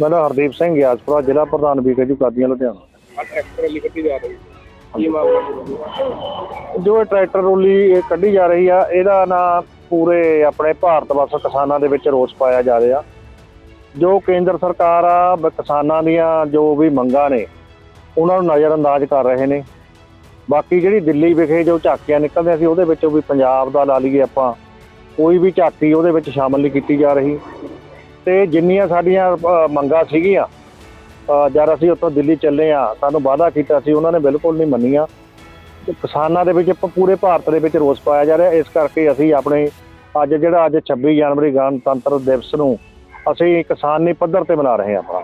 ਮੇਰਾ ਹਰਦੀਪ ਸਿੰਘ ਗਿਆਸਪੁਰਾ ਜ਼ਿਲ੍ਹਾ ਪ੍ਰਧਾਨ BKU Qadian Ludhiana. Tractor rally ਕੱਢੀ ਜਾ ਰਹੀ। ਹੈ ਜੀ ਜੋ ਇਹ ਟਰੈਕਟਰ ਰੋਲੀ ਇਹ ਕੱਢੀ ਜਾ ਰਹੀ ਆ ਇਹਦਾ ਨਾ ਪੂਰੇ ਆਪਣੇ ਭਾਰਤ ਵਰਸ ਕਿਸਾਨਾਂ ਦੇ ਵਿੱਚ ਰੋਸ ਪਾਇਆ ਜਾ ਰਿਹਾ। ਜੋ ਕੇਂਦਰ ਸਰਕਾਰ ਆ ਕਿਸਾਨਾਂ ਦੀਆਂ ਜੋ ਵੀ ਮੰਗਾਂ ਨੇ, ਉਹਨਾਂ ਨੂੰ ਨਜ਼ਰਅੰਦਾਜ਼ ਕਰ ਰਹੇ ਨੇ। ਬਾਕੀ ਜਿਹੜੀ ਦਿੱਲੀ ਵਿਖੇ ਜੋ ਝਾਕੀਆਂ ਨਿਕਲਦੀਆਂ ਸੀ, ਉਹਦੇ ਵਿੱਚੋਂ ਵੀ ਪੰਜਾਬ ਦਾ ਲਾ ਲਈਏ ਆਪਾਂ, ਕੋਈ ਵੀ ਝਾਕੀ ਉਹਦੇ ਵਿੱਚ ਸ਼ਾਮਲ ਨਹੀਂ ਕੀਤੀ ਜਾ ਰਹੀ। ਤੇ ਜਿੰਨੀਆਂ ਸਾਡੀਆਂ ਮੰਗਾਂ ਸੀਗੀਆਂ ਜਦ ਅਸੀਂ ਉੱਥੋਂ ਦਿੱਲੀ ਚੱਲੇ ਆ ਸਾਨੂੰ ਵਾਅਦਾ ਕੀਤਾ ਸੀ, ਉਹਨਾਂ ਨੇ ਬਿਲਕੁਲ ਨਹੀਂ ਮੰਨੀਆਂ। ਕਿਸਾਨਾਂ ਦੇ ਵਿੱਚ ਪੂਰੇ ਭਾਰਤ ਦੇ ਵਿੱਚ ਰੋਸ ਪਾਇਆ ਜਾ ਰਿਹਾ, ਇਸ ਕਰਕੇ ਅਸੀਂ ਆਪਣੇ ਅੱਜ ਜਿਹੜਾ ਅੱਜ 26 ਜਨਵਰੀ ਗਣਤੰਤਰ ਦਿਵਸ ਨੂੰ ਅਸੀਂ ਕਿਸਾਨੀ ਪੱਧਰ ਤੇ ਮਨਾ ਰਹੇ ਹਾਂ ਆਪਣਾ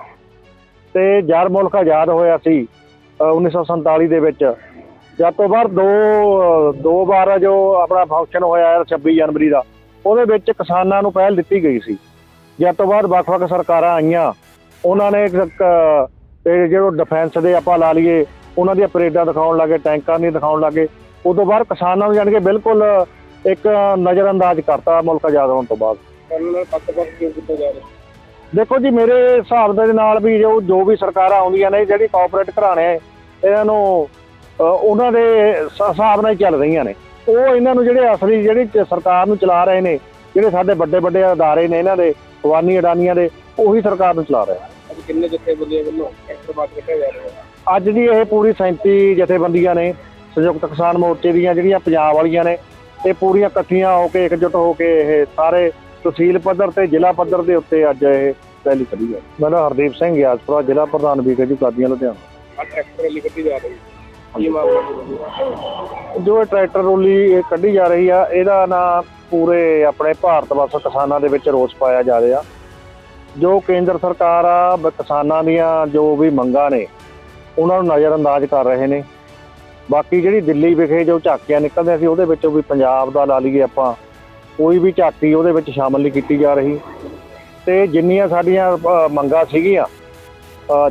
ਤੇ ਜਦ ਮੁਲਕ ਆਜ਼ਾਦ ਹੋਇਆ ਸੀ ਅ, 1947 ਦੇ ਵਿੱਚ ਜਦ ਤੋਂ ਬਾਅਦ ਦੋ ਦੋ ਵਾਰ ਜੋ ਆਪਣਾ ਫੰਕਸ਼ਨ ਹੋਇਆ ਹੈ 26 ਜਨਵਰੀ ਦਾ ਉਹਦੇ ਵਿੱਚ ਕਿਸਾਨਾਂ ਨੂੰ ਪਹਿਲ ਦਿੱਤੀ ਗਈ ਸੀ। ਜਦ ਤੋਂ ਬਾਅਦ ਵੱਖ-ਵੱਖ ਸਰਕਾਰਾਂ ਆਈਆਂ ਉਹਨਾਂ ਨੇ ਇੱਕ ਜਿਹੜਾ ਡਿਫੈਂਸ ਦੇ ਆਪਾਂ ਲਾ ਲਈਏ ਉਹਨਾਂ ਦੀਆਂ ਪਰੇਡਾਂ ਦਿਖਾਉਣ ਲੱਗੇ ਟੈਂਕਾਂ ਨਹੀਂ ਦਿਖਾਉਣ ਲੱਗੇ। ਉਦੋਂ ਬਾਅਦ ਕਿਸਾਨਾਂ ਨੂੰ ਜਾਣ ਕੇ ਬਿਲਕੁਲ ਇੱਕ ਨਜ਼ਰਅੰਦਾਜ਼ ਕਰਤਾ ਮੁਲਕ ਆਜ਼ਾਦ ਹੋਣ ਤੋਂ ਬਾਅਦ। ਦੇਖੋ ਜੀ ਮੇਰੇ ਹਿਸਾਬ ਦੇ ਨਾਲ ਵੀ ਜੋ ਜੋ ਵੀ ਸਰਕਾਰਾਂ ਆਉਂਦੀਆਂ ਨੇ ਜਿਹੜੀ ਕਾਰਪੋਰੇਟ ਘਰਾਣੇ ਆ, ਇਹਨਾਂ ਨੂੰ ਉਹਨਾਂ ਦੇ ਹਿਸਾਬ ਨਾਲ ਹੀ ਚੱਲ ਰਹੀਆਂ ਨੇ। ਉਹ ਇਹਨਾਂ ਨੂੰ ਜਿਹੜੇ ਅਸਲੀ ਜਿਹੜੀ ਸਰਕਾਰ ਨੂੰ ਚਲਾ ਰਹੇ ਨੇ ਜਿਹੜੇ ਸਾਡੇ ਵੱਡੇ ਵੱਡੇ ਅਦਾਰੇ ਨੇ ਇਹਨਾਂ ਦੇ ਅਵਾਨੀ ਅਡਾਨੀਆਂ ਦੇ ਉਹੀ ਸਰਕਾਰ ਨੂੰ ਚਲਾ ਰਹੇ ਅੱਜ ਕਿੰਨੇ ਜਥੇਬੰਦੀਆਂ ਵੱਲੋਂ ਟਰੈਕਟਰ ਬਾਤ ਜਾ ਰਿਹਾ ਅੱਜ ਦੀ ਇਹ ਪੂਰੀ 37 ਜਥੇਬੰਦੀਆਂ ਨੇ ਸੰਯੁਕਤ ਕਿਸਾਨ ਮੋਰਚੇ ਦੀਆਂ ਜਿਹੜੀਆਂ ਪੰਜਾਬ ਵਾਲੀਆਂ ਨੇ ਇਹ ਪੂਰੀਆਂ ਇਕੱਠੀਆਂ ਹੋ ਕੇ ਇਕਜੁੱਟ ਹੋ ਕੇ ਇਹ ਸਾਰੇ ਤਹਿਸੀਲ ਪੱਧਰ ਤੇ ਜ਼ਿਲ੍ਹਾ ਪੱਧਰ ਦੇ ਉੱਤੇ ਅੱਜ ਇਹ ਰੈਲੀ ਕੱਢੀ ਹੈ। ਮੇਰਾ ਹਰਦੀਪ ਸਿੰਘ ਗਿਆਸਪੁਰਾ ਜ਼ਿਲ੍ਹਾ ਪ੍ਰਧਾਨ ਬੀਕੇਯੂ ਕਾਦੀਆਂ ਲੁਧਿਆਣਾ। ਆ ਟਰੈਕਟਰ ਰੈਲੀ ਕੱਢੀ ਜਾ ਰਹੀ ਜੀ? ਜੋ ਇਹ ਟਰੈਕਟਰ ਰੋਲੀ ਇਹ ਕੱਢੀ ਜਾ ਰਹੀ ਆ ਇਹਦਾ ਨਾ ਪੂਰੇ ਆਪਣੇ ਭਾਰਤ ਵਰਸ ਕਿਸਾਨਾਂ ਦੇ ਵਿੱਚ ਰੋਸ ਪਾਇਆ ਜਾ ਰਿਹਾ। ਜੋ ਕੇਂਦਰ ਸਰਕਾਰ ਆ ਕਿਸਾਨਾਂ ਦੀਆਂ ਜੋ ਵੀ ਮੰਗਾਂ ਨੇ ਉਹਨਾਂ ਨੂੰ ਨਜ਼ਰਅੰਦਾਜ਼ ਕਰ ਰਹੇ ਨੇ। ਬਾਕੀ ਜਿਹੜੀ ਦਿੱਲੀ ਵਿਖੇ ਜੋ ਝਾਕੀਆਂ ਨਿਕਲਦੀਆਂ ਸੀ ਉਹਦੇ ਵਿੱਚੋਂ ਵੀ ਪੰਜਾਬ ਦਾ ਲਾ ਲਈਏ ਆਪਾਂ। ਕੋਈ ਵੀ ਝਾਕੀ ਉਹਦੇ ਵਿੱਚ ਸ਼ਾਮਲ ਨਹੀਂ ਕੀਤੀ ਜਾ ਰਹੀ। ਤੇ ਜਿੰਨੀਆਂ ਸਾਡੀਆਂ ਮੰਗਾਂ ਸੀਗੀਆਂ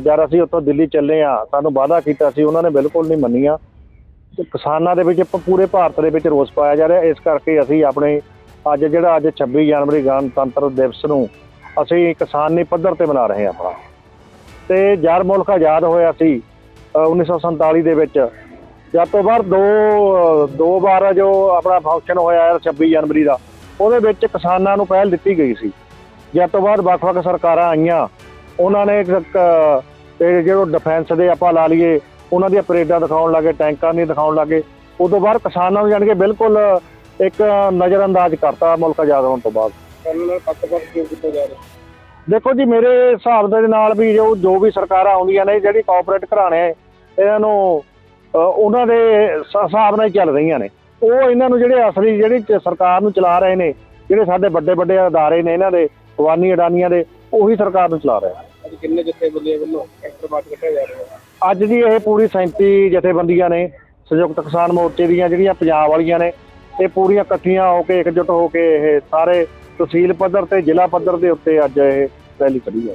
ਜਦ ਅਸੀਂ ਉੱਥੋਂ ਦਿੱਲੀ ਚੱਲੇ ਆ ਸਾਨੂੰ ਵਾਅਦਾ ਕੀਤਾ ਸੀ ਉਹਨਾਂ ਨੇ ਬਿਲਕੁਲ ਨਹੀਂ ਮੰਨੀਆਂ। ਕਿਸਾਨਾਂ ਦੇ ਵਿੱਚ ਪੂਰੇ ਭਾਰਤ ਦੇ ਵਿੱਚ ਰੋਸ ਪਾਇਆ ਜਾ ਰਿਹਾ। ਇਸ ਕਰਕੇ ਅਸੀਂ ਆਪਣੇ ਅੱਜ ਜਿਹੜਾ ਅੱਜ 26 ਜਨਵਰੀ ਗਣਤੰਤਰ ਦਿਵਸ ਨੂੰ ਅਸੀਂ ਕਿਸਾਨੀ ਪੱਧਰ ਤੇ ਮਨਾ ਰਹੇ ਹਾਂ ਆਪਣਾ। ਤੇ ਜਦ ਮੁਲਕ ਆਜ਼ਾਦ ਹੋਇਆ ਸੀ ਅ, 1947 ਦੇ ਵਿੱਚ ਜਦ ਤੋਂ ਬਾਅਦ ਦੋ ਦੋ ਵਾਰ ਜੋ ਆਪਣਾ ਫੰਕਸ਼ਨ ਹੋਇਆ ਹੈ 26 ਜਨਵਰੀ ਦਾ ਉਹਦੇ ਵਿੱਚ ਕਿਸਾਨਾਂ ਨੂੰ ਪਹਿਲ ਦਿੱਤੀ ਗਈ ਸੀ। ਜਦ ਤੋਂ ਬਾਅਦ ਵੱਖ-ਵੱਖ ਸਰਕਾਰਾਂ ਆਈਆਂ ਉਹਨਾਂ ਨੇ ਇੱਕ ਜਿਹੜਾ ਡਿਫੈਂਸ ਦੇ ਆਪਾਂ ਲਾ ਲਈਏ ਉਹਨਾਂ ਦੀਆਂ ਪਰੇਡਾਂ ਦਿਖਾਉਣ ਲੱਗੇ ਟੈਂਕਾਂ ਨਹੀਂ ਦਿਖਾਉਣ ਲੱਗੇ ਉਦੋਂ ਬਾਅਦ ਕਿਸਾਨਾਂ ਨੂੰ ਜਾਣ ਕੇ ਬਿਲਕੁਲ ਇੱਕ ਨਜ਼ਰਅੰਦਾਜ਼ ਕਰਤਾ ਮੁਲਕ ਆਜ਼ਾਦ ਹੋਣ ਤੋਂ ਬਾਅਦ। ਦੇਖੋ ਜੀ ਮੇਰੇ ਹਿਸਾਬ ਦੇ ਨਾਲ ਵੀ ਜੋ ਜੋ ਵੀ ਸਰਕਾਰਾਂ ਆਉਂਦੀਆਂ ਨੇ ਜਿਹੜੀ ਕਾਰਪੋਰੇਟ ਘਰਾਣੇ ਆ, ਇਹਨਾਂ ਨੂੰ ਉਹਨਾਂ ਦੇ ਹਿਸਾਬ ਨਾਲ ਚੱਲ ਰਹੀਆਂ ਨੇ। ਉਹ ਇਹਨਾਂ ਨੂੰ ਜਿਹੜੇ ਅਸਲੀ ਜਿਹੜੀ ਸਰਕਾਰ ਨੂੰ ਚਲਾ ਰਹੇ ਨੇ ਜਿਹੜੇ ਸਾਡੇ ਵੱਡੇ ਵੱਡੇ ਅਦਾਰੇ ਨੇ ਇਹਨਾਂ ਦੇ ਖਵਾਨੀ ਅਡਾਨੀਆਂ ਦੇ ਉਹੀ ਸਰਕਾਰ ਨੂੰ ਚਲਾ ਰਹੇ ਆ। ਅੱਜ ਕਿੰਨੇ ਜਥੇਬੰਦੀਆਂ ਵੱਲੋਂ ਟਰੈਕਟਰ ਬਾਤ ਕੱਢਿਆ ਜਾ ਰਿਹਾ? ਹੈ ਅੱਜ ਦੀ ਇਹ ਪੂਰੀ 37 ਜਥੇਬੰਦੀਆਂ ਨੇ ਸੰਯੁਕਤ ਕਿਸਾਨ ਮੋਰਚੇ ਦੀਆਂ ਜਿਹੜੀਆਂ ਪੰਜਾਬ ਵਾਲੀਆਂ ਨੇ ਇਹ ਪੂਰੀਆਂ ਇਕੱਠੀਆਂ ਹੋ ਕੇ ਇਕਜੁੱਟ ਹੋ ਕੇ ਇਹ ਸਾਰੇ ਤਹਿਸੀਲ ਪੱਧਰ ਤੇ ਜ਼ਿਲ੍ਹਾ ਪੱਧਰ ਦੇ ਉੱਤੇ ਅੱਜ ਇਹ ਰੈਲੀ ਕੱਢੀ ਹੈ।